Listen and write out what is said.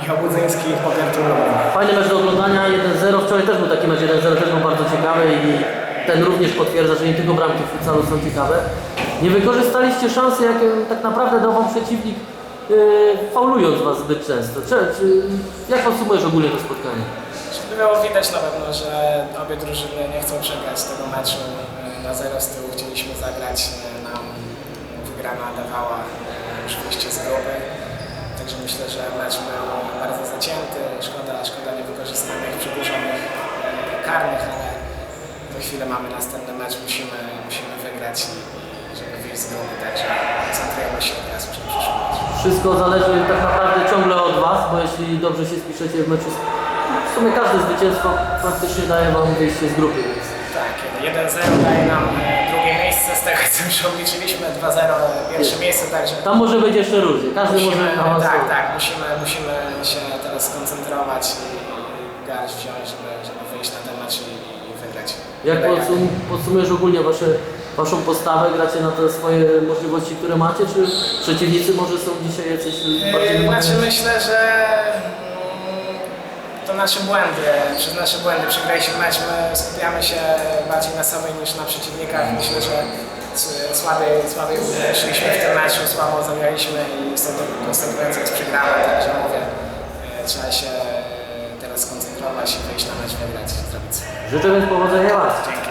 Michał Budzyński, Turnowy. Fajny mecz do oglądania, 1-0. Wczoraj też był taki mecz 1-0, też był bardzo ciekawy i ten również potwierdza, że nie tylko bramki w futsalu są ciekawe. Nie wykorzystaliście szansy, jakie tak naprawdę dał wam przeciwnik, yy, faulując was zbyt często. Czy, czy, jak podsumujesz ogólnie to spotkanie? Żeby było widać na pewno, że obie drużyny nie chcą przegrać tego meczu na zero z tyłu. Chcieliśmy zagrać, nam wygrana dawała e, już wyjście z grupy. Także myślę, że mecz był zacięty. Szkoda, szkoda niewykorzystanych, przedłużonych e, karnych, ale za chwilę mamy następny mecz, musimy, musimy wygrać i, i żeby wyjść z grupy. Także koncentrujemy się teraz już na przyszły mecz. Wszystko zależy tak naprawdę ciągle od was, bo jeśli dobrze się spiszecie w meczu, w sumie każde zwycięstwo praktycznie daje wam wyjście z grupy. Więc Tak, 1-0 daje nam e, drugie miejsce z tego co już obliczyliśmy, 2-0 pierwsze miejsce, także tam może być jeszcze różnie, każdy musimy, może awansować. tak, tak, musimy, musimy się garść wziąć, żeby, żeby wyjść na ten mecz i, i wygrać. Jak Byle podsum, podsumujesz ogólnie wasze, waszą postawę, gracie na te swoje możliwości, które macie, czy przeciwnicy może są dzisiaj jacyś bardziej Yy, Znaczy myślę, że mm, to nasze błędy, przez nasze błędy. Przegraliśmy mecz, my skupiamy się bardziej na sobie niż na przeciwnikach. Myślę, że słabiej, słabiej szliśmy w tym meczu, słabo zagraliśmy i stąd konsekwencja jest przegrana, także mówię, yy, trzeba się teraz skoncentrować i wyjść na mecz, wygrać, zrobić. Życzę więc powodzenia Was. Dzięki.